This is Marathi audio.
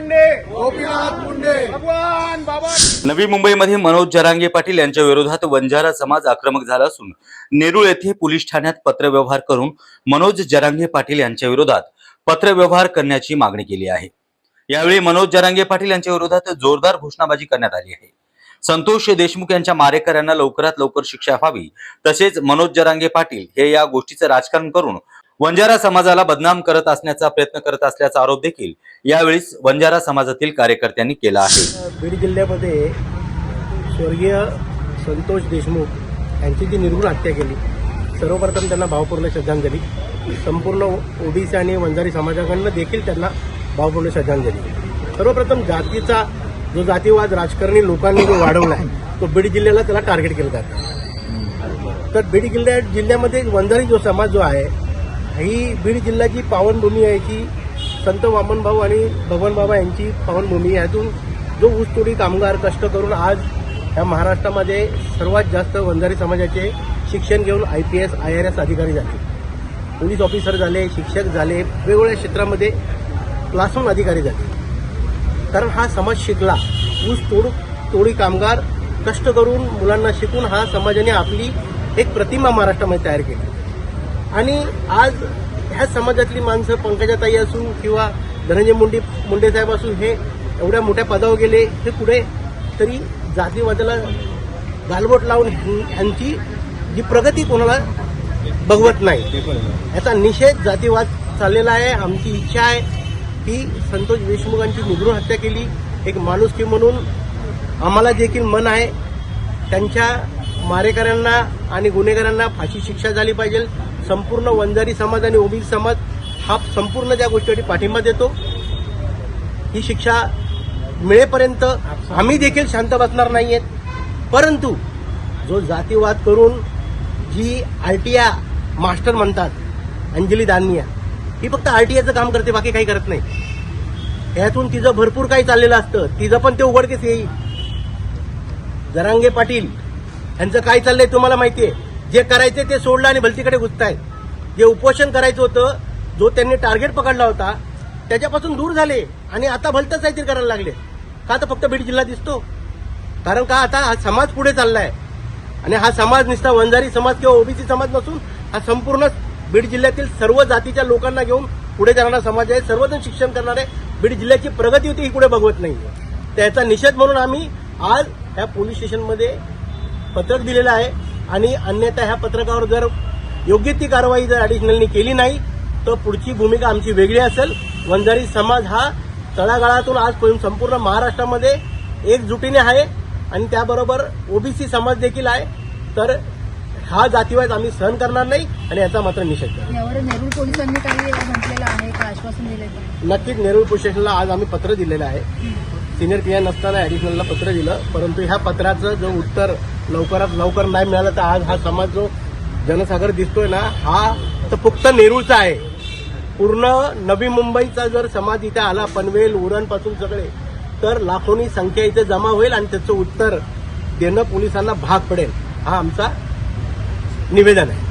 मुंडे गोपीनाथ मुंडे. भगवान बाबा. नवी मुंबईमध्ये मनोज जरांगे पाटील यांच्या विरोधात वंजारा समाज आक्रमक झाला असून नेरूळ येथे पोलीस ठाण्यात पत्रव्यवहार करून मनोज जरांगे पाटील यांच्या विरोधात पत्रव्यवहार करण्याची मागणी केली आहे. यावेळी मनोज जरांगे पाटील यांच्या विरोधात जोरदार घोषणाबाजी करण्यात आली आहे. संतोष देशमुख यांच्या मारेकऱ्यांना लवकरात लवकर शिक्षा व्हावी तसेच मनोज जरांगे पाटील हे या गोष्टीचं राजकारण करून वंजारा समाजाला बदनाम करत असण्याचा प्रयत्न करत असल्याचा आरोप देखील यावेळी वंजारा समाजातील कार्यकर्त्यांनी केला आहे. बीड जिल्ह्यामध्ये स्वर्गीय संतोष देशमुख यांची जी निर्गुण हत्या केली सर्वप्रथम त्यांना भावपूर्ण श्रद्धांजली. संपूर्ण ओबीसी आणि वंजारी समाजाकडनं देखील त्यांना भावपूर्ण श्रद्धांजली. सर्वप्रथम जातीचा जो जातीवाद राजकारणी लोकांनी जो वाढवला आहे तो बीड जिल्ह्याला त्याला टार्गेट केलं जातं. तर बीड जिल्ह्या जिल्ह्यामध्ये वंजारी जो समाज जो आहे ही बीड जिल्ह्याची पावनभूमी आहे की संत वामनभाऊ आणि भगवानबाबा यांची पावनभूमी. यातून जो ऊसतोडी कामगार कष्ट करून आज या महाराष्ट्रामध्ये सर्वात जास्त वंजारी समाजाचे शिक्षण घेऊन I P S I R S अधिकारी झाले. पोलीस ऑफिसर झाले शिक्षक झाले वेगवेगळ्या क्षेत्रामध्ये क्लासरूम अधिकारी झाले. कारण हा समाज शिकला. ऊस तोड तोडी कामगार कष्ट करून मुलांना शिकून हा समाजाने आपली एक प्रतिमा महाराष्ट्रामध्ये तयार केली. आणि आज ह्या समाजातली माणसं पंकजाताई असू किंवा धनंजय मुंडे मुंडे साहेब असू हे एवढ्या मोठ्या पदावर गेले हे पुढे तरी जातीवादाला गालबोट लावून ह्यां- ह्यांची जी प्रगती कोणाला बघवत नाही. याचा निषेध जातीवाद चाललेला आहे. आमची इच्छा आहे की संतोष देशमुखांची निगडून हत्या केली. एक माणुसकी म्हणून आम्हाला देखील मन आहे. त्यांच्या मारेकऱ्यांना आणि गुन्हेगारांना फाशी शिक्षा झाली पाहिजे. संपूर्ण वंजारी समाज आणि ओबीसी समाज हा संपूर्ण त्या गोष्टीसाठी पाठिंबा देतो ही शिक्षा मिळेपर्यंत आम्ही देखील शांत बसणार नाही आहेत परंतु जो जातीवाद करून जी आरटीआ मास्टर म्हणतात अंजली दानिया ही फक्त आरटीआयचं काम करते बाकी काही करत नाही. यातून तिचं भरपूर काही चाललेलं असतं. तिचं पण ते उघडकीस येईल. जरांगे पाटील यांचं काय चाललंय तुम्हाला माहितीये? जे करायचे ते सोडलं आणि भलतीकडे घुसताय. जे उपोषण करायचं होतं जो त्यांनी टार्गेट पकडला होता त्याच्यापासून दूर झाले आणि आता भलतंच काहीतरी करायला लागले. का तर फक्त बीड जिल्हा दिसतो? कारण का आता हा समाज पुढे चाललाय? आणि हा समाज निष्ठा वंजारी समाज किंवा ओबीसी समाज नसून हा संपूर्ण बीड जिल्ह्यातील सर्व जातीच्या लोकांना घेऊन पुढे जाणारा समाज आहे. सर्वजण शिक्षण करणारे. बीड जिल्ह्याची प्रगती होती ही पुढे बघवत नाही. त्याचा निषेध म्हणून आम्ही आज ह्या पोलीस स्टेशनमध्ये पत्रक दिलेलं आहे. आणि अन्यथा ह्या पत्रकावर जर योग्य ती कारवाई जर ॲडिशनलनी केली नाही तर पुढची भूमिका आमची वेगळी असेल. वंजारी समाज हा तळागाळातून आजपर्यंत संपूर्ण महाराष्ट्रामध्ये एकजुटीने आहे आणि त्याबरोबर ओबीसी समाज देखील आहे. तर हा जातीवाद आम्ही सहन करणार नाही आणि याचा मात्र निषेध करणार. नेरूळ पोलिसांनी काही म्हटलेलं आहे का? आश्वासन दिलंय का? नक्कीच नेरूळ पोलीस स्टेशनला आज आम्ही पत्र दिलेलं आहे. सिनियर पी आय नसताना ॲडिशनलला पत्र दिलं परंतु ह्या पत्राचं जो उत्तर लवकरात लवकर नाही मिळालं तर आज हा समाज जो जनसागर दिसतोय ना हा तर फक्त नेरूळचा आहे. पूर्ण नवी मुंबईचा जर समाज इथे आला पनवेल उरणपासून सगळे तर लाखोनी संख्या इथे जमा होईल आणि त्याचं उत्तर देणं पोलिसांना भाग पडेल. हा आमचा निवेदन आहे.